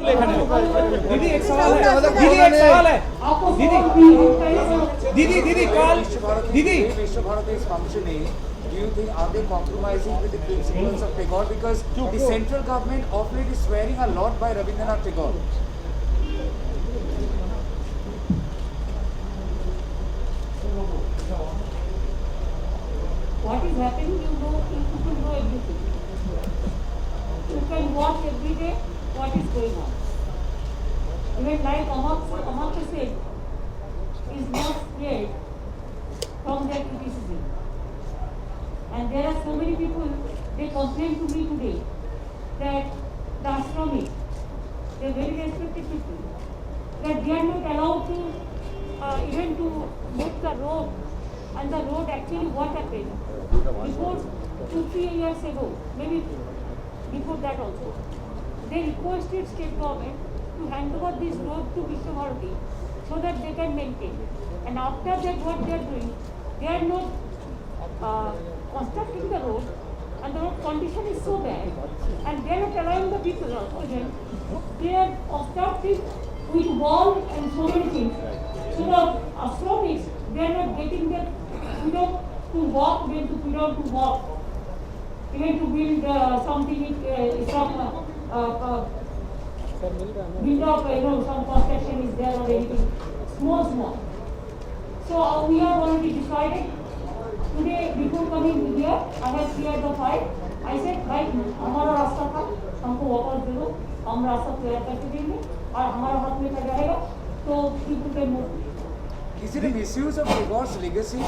दीदी एक सवाल है दीदी एक सवाल है दीदी दीदी दीदी कल दीदी Vishwa Bharati is functioning, do you think are they compromising with the principles of Tagore? Because the central government of late is swearing a lot by Rabindranath Tagore. what is happening, you know, going. Even like Amartya said, is not scared from their criticism. And there are so many people, they complain to me today that the astronomy, they are very respected people, that they are not allowed to, uh, even to make the road, and the road actually what happened? Before two, three years ago, maybe before that also, they requested state government to hand over this road to Vishwabharati so that they can maintain. And after that, what they are doing, they are not uh, constructing the road, and the road condition is so bad, and they are not allowing the people also. They are obstructing with wall and so many things. So the astronomists, they are not getting their know to walk, then to freedom to walk. Even to build uh, something, uh, some window panel, some construction is there or anything. small, small. So uh, we have already decided. Today, before coming here, I have cleared the file. I said, भाई हमारा रास्ता था हमको वापस दे दो हम रास्ता clear करके देंगे और हमारा हाथ में खड़ा रहेगा तो पीपल कैन मूव किसी ने misuse of rewards legacy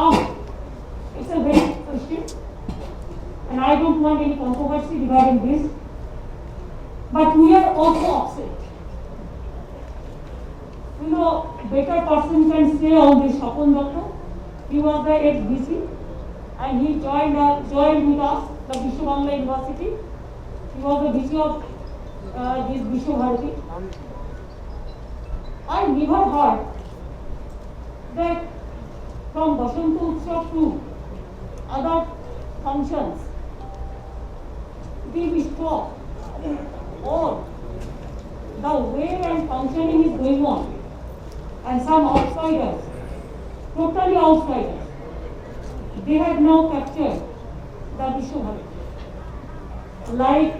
ah it's a very question and I don't want any controversy regarding this. But we are also upset. You know, better person can say on this Shapon Doctor. He was the ex-BC and he joined, uh, joined with us, the Vishwabangla University. He was the VC of uh, this Vishwabharati. I never heard that from Basanta Utsav to other functions, be stopped. Or the way and functioning is going on. And some outsiders, totally outsiders, they have now captured the Vishwabharati. Like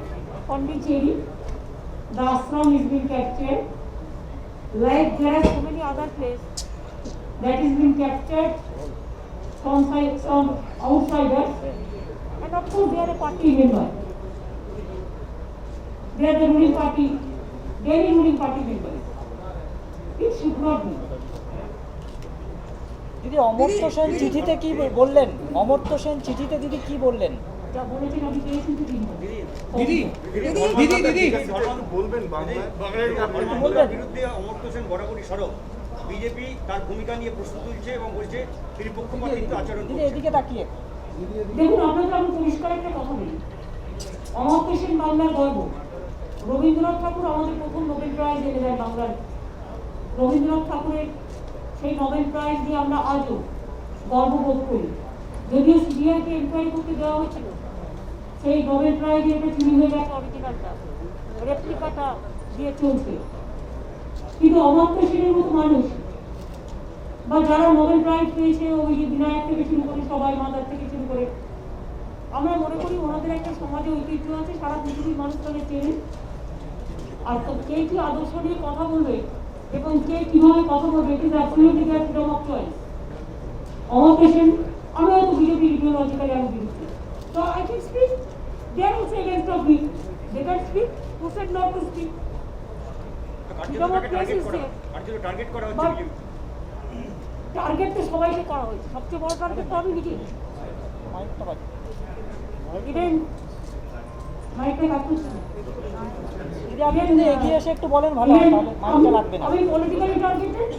Pondicherry, the ashram is being captured. Like there are so many other places that is being captured from some outsiders. And of course, they are a party member. They are the ruling party. They are the ruling party members. It should not be. দিদি অমর্ত্য সেন চিঠিতে কি বললেন? অমর্ত্য সেন চিঠিতে দিদি কি বললেন? বিরুদ্ধে অমর্ত্য সেন বরাবরই বিজেপি তার ভূমিকা নিয়ে প্রশ্ন তুলছে এবং বলছে তিনি পক্ষপাতিত্ব আচরণ এদিকে তাকিয়ে। দেখুন আমি পরিষ্কার একটা কথা বলি। সেন বাংলার গর্ব। রবীন্দ্রনাথ ঠাকুর আমাদের প্রথম নোবেল প্রাইজ এনে দেয় বাংলার রবীন্দ্রনাথ ঠাকুরের সেই নোবেল প্রাইজ দিয়ে আমরা আজও গর্ববোধ করি। যদিও সিবিআইকে এনকোয়ারি করতে দেওয়া হয়েছিল সেই নোবেল প্রাইজ এটা চুরি হয়ে গেছে। অরিজিনালটা রেপ্লিকাটা দিয়ে চলছে। কিন্তু অমর্ত্য শ্রেণির মতো মানুষ বা যারা নোবেল প্রাইজ পেয়েছে ওই যে বিনায়ক থেকে শুরু করে সবাই মাদার থেকে শুরু করে আমরা মনে করি ওনাদের একটা সমাজে ঐতিহ্য আছে সারা পৃথিবীর মানুষ তাদের চেনে আর তো কে কি আদর্শ নিয়ে কথা বলবে? এবং কে কীভাবে কথা বলবে? It is absolutely their freedom of choice Amartya Sen আমি হয়তো বিজেপি ইডিওলজিক্যালি আমি বিরুদ্ধে তো I can speak they are also against of me they can speak who said not to speak target তো সবাইকে করা হয়েছে। সবচেয়ে বড় টার্গেট তো আমি নিজেই। ইভেন মাইকে কাকুস আপনি যদি এগিয়ে এসে একটু বলেন ভালো হয় তাহলে লাগবে না। আমি পলিটিক্যালি টার্গেটেড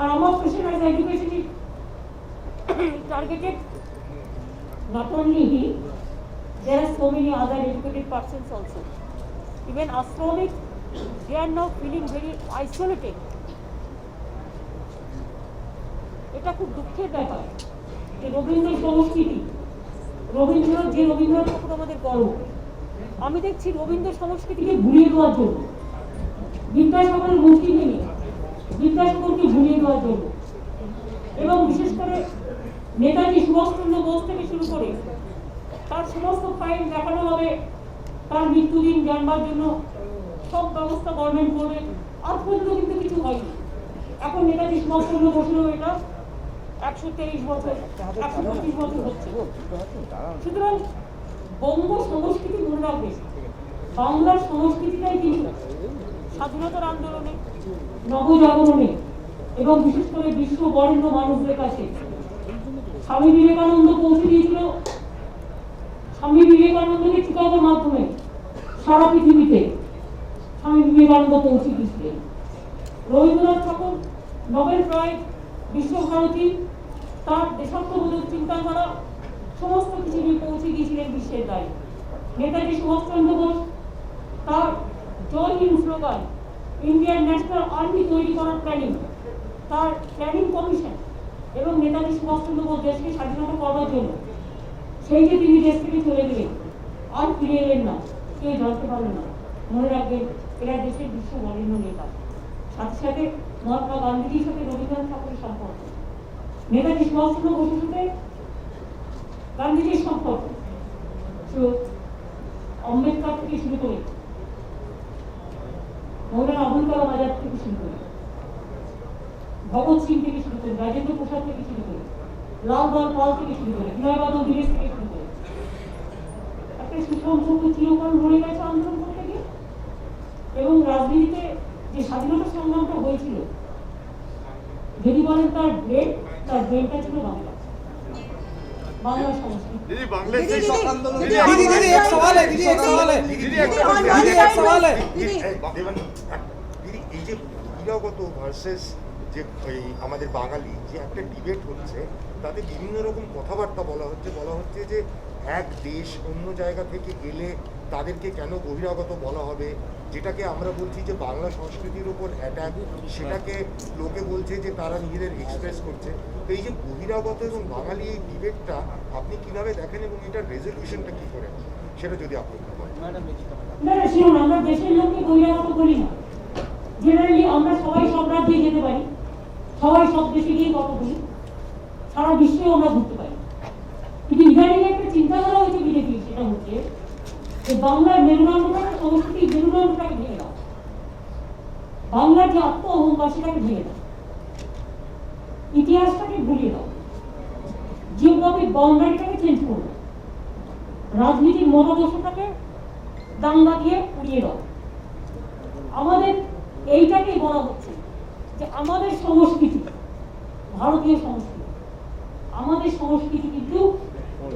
আর আমার question as education targeted not only he, there are so many other educated persons also. Even astronomic, they are now feeling very isolated. এটা খুব দুঃখের ব্যাপার। যে রবীন্দ্র সংস্কৃতি রবীন্দ্র যে রবীন্দ্রনাথ ঠাকুর আমাদের গর্ব। আমি দেখছি রবীন্দ্র সংস্কৃতিকে ভুলিয়ে দেওয়ার জন্য। বিদ্যাসাগরের মূর্তি ভেঙে বিদ্যাসাগরকে ভুলিয়ে দেওয়ার জন্য। এবং বিশেষ করে নেতাজি সুভাষচন্দ্র বোস থেকে শুরু করে তার সমস্ত ফাইল দেখানো হবে, তার মৃত্যুদিন জানবার জন্য সব ব্যবস্থা গভর্নমেন্ট করবে। আজ পর্যন্ত কিন্তু কিছু হয়নি। এখন নেতাজি সুভাষচন্দ্র বসেও এটা একশো তেইশ বছর, একশো পঁচিশ বছর হচ্ছে। সুতরাং বঙ্গ সংস্কৃতি রাখবে বাংলার সংস্কৃতিটাই কিন্তু স্বাধীনতার আন্দোলনে, নবজাগরণে এবং বিশেষ করে বিশ্ব বরেণ্য মানুষদের কাছে স্বামী বিবেকানন্দ পৌঁছে দিয়েছিল। স্বামী বিবেকানন্দকে চিকাগোর মাধ্যমে সারা পৃথিবীতে স্বামী বিবেকানন্দ পৌঁছে দিয়েছিলেন। রবীন্দ্রনাথ ঠাকুর নোবেল প্রাইজ বিশ্বভারতী তার দেশাত্মবোধক চিন্তাধারা সমস্ত কিছু নিয়ে পৌঁছে গিয়েছিলেন বিশ্বের দায়ী। নেতাজি সুভাষচন্দ্র বোস, তার Jai Hind slogan, Indian National Army তৈরি করার প্ল্যানিং তার প্ল্যানিং কমিশন এবং নেতাজি সুভাষচন্দ্র বোস দেশকে স্বাধীনতা করবার জন্য। সেই যে তিনি দেশ থেকে চলে গেলেন, আর ফিরে এলেন না, কেউ জানতে পারলেন না। মনে রাখবেন, এরা দেশের বিশ্ব বরেণ্য নেতা। সাথে সাথে মহাত্মা গান্ধীজির সাথে রবীন্দ্রনাথ ঠাকুরের সম্পর্ক। নেতাজি সুভাষচন্দ্র বসুর সাথে গান্ধীজির সম্পর্ক তো আম্বেদকর থেকে শুরু করে মৌলানা আবুল কালাম আজাদ থেকে শুরু করে ভগৎ সিং থেকে শুরু করে রাজেন্দ্র প্রসাদ থেকে শুরু করে লাল দল পাল থেকে শুরু করে বিনয় বাদল দীনেশ থেকে শুরু করে। একটা সঙ্গ চিরকাল রয়ে গেছে আন্দোলন করতে গিয়ে। এবং রাজনীতিতে যে স্বাধীনতা সংগ্রামটা হয়েছিল, যদি বলেন তার ব্রেড তার ব্রেডটা ছিল বাংলা दीदी बांग्लादेश से दीदी दीदी एक सवाल है दीदी एक सवाल है दीदी दीदी एक सवाल है দিদি এই যে বহিরাগত ভার্সেস যে এই আমাদের বাঙালি যে একটা ডিবেট হচ্ছে তাতে বিভিন্ন রকম কথাবার্তা বলা হচ্ছে বলা হচ্ছে যে এক দেশ অন্য জায়গা থেকে এলে তাদেরকে কেন বহিরাগত বলা হবে? যেটাকে আমরা বলছি যে বাংলা সংস্কৃতির উপর অ্যাটাক সেটাকে লোকে বলছে যে তারা নিজেদের এক্সপ্রেস করছে। তো এই যে বহিরাগত এবং বাঙালি এই ডিবেটটা আপনি কীভাবে দেখেন এবং এটার রেজলিউশনটা কি করে সেটা যদি আপনি আমরা দেশের লোককে বহিরাগত বলি না। জেনারেলি আমরা সবাই সব রাজ্যে যেতে পারি। সবাই সব দেশে গিয়ে বলি। সারা বিশ্বেও আমরা ঘুরতে পারি। কিন্তু ইদানিং চিন্তাধারা হয়েছে বিজেপি সেটা হচ্ছে। যে বাংলার মেরুদণ্ডটাকে সংস্কৃতি মেরুদণ্ডটাকে ভেঙে দাও। বাংলার যে আত্ম অহংকার সেটাকে ভেঙে দাও। ইতিহাসটাকে ভুলিয়ে দাও। জিওগ্রাফিক বাউন্ডারিটাকে চেঞ্জ করো। রাজনীতির মনোদশাটাকে দাঙ্গা দিয়ে উড়িয়ে দাও। আমাদের এইটাকেই বলা হচ্ছে যে আমাদের সংস্কৃতি, ভারতীয় সংস্কৃতি, আমাদের সংস্কৃতি কিন্তু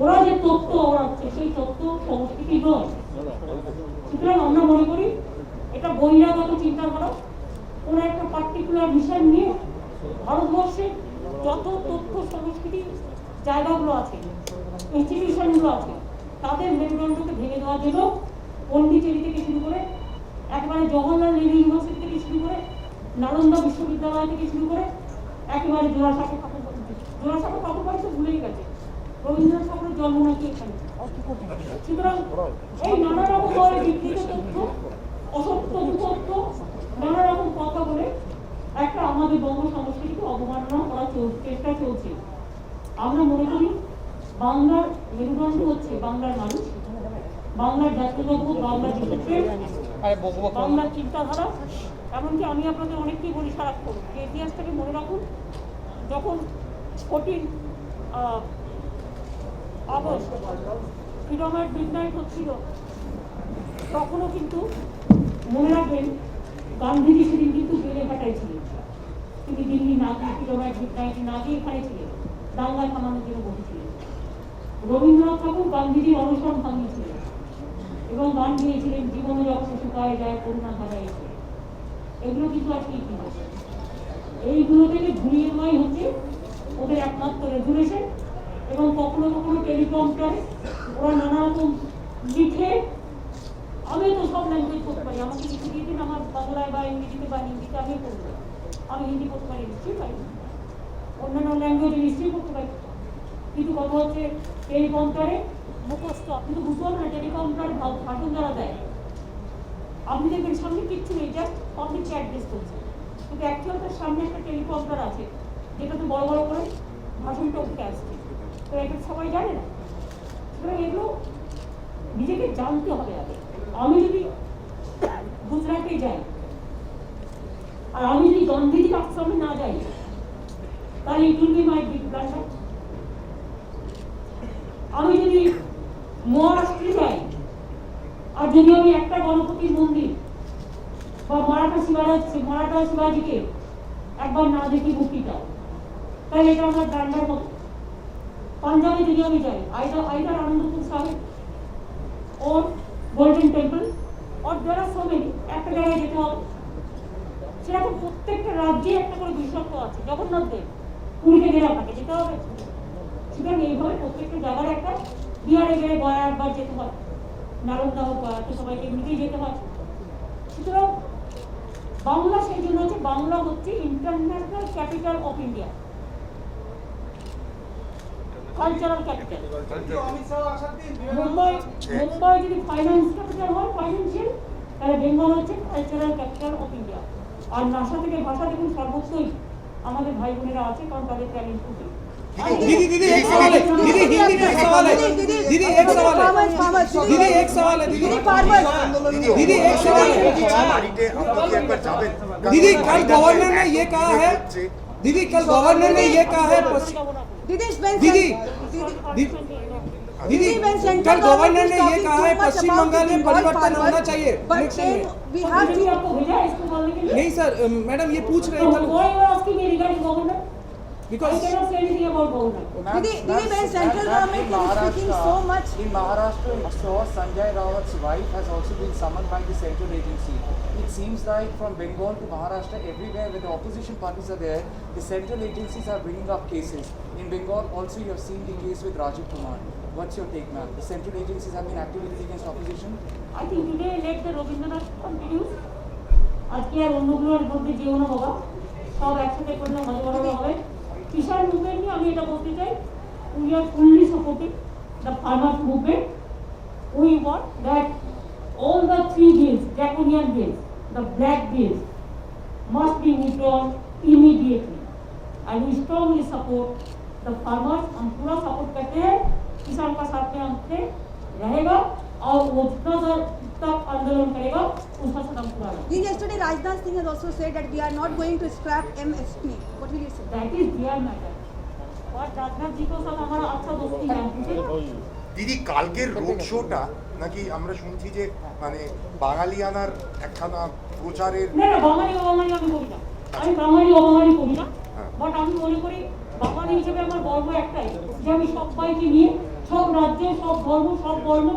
ওরা যে তত্ত্ব ওড়াচ্ছে সেই তত্ত্ব সংস্কৃতি নয় সুতরাং আমরা মনে করি এটা বহিরাগত চিন্তাধারা কোনো একটা পার্টিকুলার বিষয় নিয়ে ভারতবর্ষে যত তথ্য সংস্কৃতি জায়গাগুলো আছে ইনস্টিটিউশনগুলো আছে, তাদের মেরুদণ্ডকে ভেঙে দেওয়ার জন্য পন্ডিচেরি থেকে শুরু করে একেবারে জওহরলাল নেহরু ইউনিভার্সিটি থেকে শুরু করে নালন্দা বিশ্ববিদ্যালয় থেকে শুরু করে একেবারে জোড়াসাঁকো জোড়াসাঁকো ঠাকুর বাড়ি তো ভুলেই গেছে। রবীন্দ্রনাথ ঠাকুরের জন্ম নাকি এখানে সুতরাং এই নানা রকম ভাবে বিকৃত তথ্য, অসত্য তথ্য নানা রকম কথা বলে একটা আমাদের বঙ্গ সংস্কৃতিকে অবমাননা করার চেষ্টা চলছে। আমরা মনে করি বাংলার মেরুদণ্ড হচ্ছে বাংলার মানুষ, বাংলার জাতীয়তাবোধ বাংলার বাংলার চিন্তাধারা। এমনকি আমি আপনাদের অনেককেই বলি, সারাক্ষণ ইতিহাসটাকে মনে রাখুন, যখন ফোর্টিন আগস্ট ফ্রিডম অ্যাট হচ্ছিল। তখনও কিন্তু মনে রাখবেন, গান্ধীজি সেদিন কিন্তু জেলে কাটাইছিলেন তিনি দিল্লি না গিয়ে ফ্রিডম অ্যাট না গিয়ে এখানে ছিলেন দাঙ্গা জন্য বসেছিলেন। রবীন্দ্রনাথ ঠাকুর গান্ধীজির অনুসরণ ভাঙিয়েছিলেন এবং গান গিয়েছিলেন জীবনে যখন শুকায়, যায় করুণা হারায় এগুলো কিন্তু আজকে ইতিহাস। এইগুলো থেকে ঘুরিয়ে নেওয়াই হচ্ছে ওদের একমাত্র রেগুলেশন এবং কখনো কখনো টেলিপ্রম্পটারে ওরা নানা রকম লিখে, আমি তো সব ল্যাঙ্গুয়েজ করতে পারি। আমাকে লিখে দিয়ে দিন, আমার বাংলায় বা ইংরেজিতে বা হিন্দিতে আমি করব আমি হিন্দি করতে পারি, নিশ্চয়ই পারি। অন্যান্য ল্যাঙ্গুয়েজে নিশ্চয়ই করতে পারি। কিন্তু কথা হচ্ছে টেলিকম্পারে মুখস্থ। আপনি তো বুঝতে পারবেন না টেলিকম্পারে ভাষণ যারা দেয়। আপনি দেখবেন, সামনে কিচ্ছু নেই জাস্ট পাবলিক ডিস করছে। কিন্তু অ্যাকচুয়াল তার সামনে একটা টেলিকম্পার আছে, যেটাতে বড় বড় করে ভাষণটা উঠে আসছে। তো এটা সবাই জানে না সুতরাং এগুলো নিজেকে জানতে হবে আগে আমি যদি গুজরাটে যাই আর আমি যদি গান্ধীজির আশ্রমে না যাই তাহলে it will be my big blunder আমি যদি মহারাষ্ট্রে যাই আর যদি আমি একটা গণপতির মন্দির বা মারাঠা শিবারাজ মারাঠা শিবাজিকে একবার না দেখি মূর্তিটা তাহলে এটা আমার ব্র্যান্ডার মতো পাঞ্জাবে যদি আমি যাই either either Anandpur Sahib or Golden Temple or R so many একটা জায়গায় যেতে হবে সেরকম প্রত্যেকটা রাজ্যে একটা করে বিশেষত্ব আছে জগন্নাথ দেব পুরীতে গেলে আপনাকে যেতে হবে সুতরাং এইভাবে প্রত্যেকটা জায়গার একটা বিহারে গেলে গয়া একবার যেতে হয় নালন্দা হোক সবাইকে এমনিতেই যেতে হয় সুতরাং বাংলা সেই জন্য হচ্ছে বাংলা হচ্ছে international capital of India cultural capital Mumbai Mumbai যদি ফাইন্যান্স ক্যাপিটাল হয় ফাইন্যান্সিয়াল তাহলে বেঙ্গল হচ্ছে cultural capital of India R NASA থেকে ভাষা দেখুন সর্বত্রই আমাদের ভাই বোনেরা আছে কারণ তাদের ট্যালেন্ট খুবই दीदी दीदी एक सवाल है दीदी हिंदी में एक सवाल है दीदी एक सवाल है दीदी एक सवाल है दीदी दीदी एक सवाल है বাড়িতে আপনি কি একবার যাবেন दीदी कल गवर्नर ने ये कहा है दीदी कल गवर्नर ने ये कहा है दीदी दीदी कल गवर्नर ने ये कहा है पश्चिम बंगाल में परिवर्तन होना चाहिए। नहीं सर मैडम ये पूछ रहे थे because I cannot say anything about Governor. Did Didi, that's, central government that is speaking so much. In Maharashtra, I'm Sanjay Rawat's wife has also been summoned by the central agency. It seems like from Bengal to Maharashtra, everywhere where the opposition parties are there, the central agencies are bringing up cases. In Bengal, also you have seen the case with Rajiv Kumar. What's your take, ma'am? The central agencies have been activities against opposition? I think today let the Rabindranath continues. আজকে আর অন্যগুলোর মধ্যে যেও না সব একসাথে করলে মজা হবে কিষাণ movement নিয়ে আমি এটা বলতে চাই we are fully supporting the farmers movement we want that all the three bills, draconian bills, the black bills, must be withdrawn immediately. And we strongly support the farmers. हम पूरा सपोर्ट करते हैं किसान का साथ में हमसे रहेगा और वो जितना stop Andolan karega uska sadam purana. Yesterday Rajnath Singh has also said that we are not going to scrap MSP. What will you say? That is their matter. But Rajnath ji ko sath hamara acha dosti hai. দিদি কালকের road শোটা নাকি আমরা শুনছি যে মানে বাঙালিয়ানার একখানা প্রচারের না না বাঙালি বাঙালি আমি করি না আমি বাঙালি অবাঙালি করি না বাট আমি মনে করি বাঙালি হিসেবে আমার গর্ব একটাই যে আমি সবাইকে নিয়ে সব রাজ্যে সব ধর্ম সব বর্ণ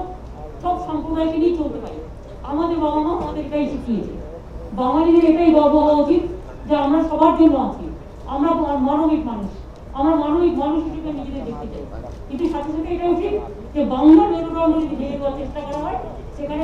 সব সম্প্রদায়কে নিয়ে চলতে পারি আমাদের বাবা মা আমাদের এটাই শিখিয়েছে। বাঙালিদের এটাই গর্ব হওয়া উচিত যে আমরা সবার জন্য আছি। আমরা মানবিক মানুষ। আমরা মানবিক মানুষ হিসেবে নিজেদের দেখতে চাই। কিন্তু সাথে সাথে এটা উচিত যে বাংলা মেরুদণ্ড যদি ভেঙে দেওয়ার চেষ্টা করা হয় সেখানে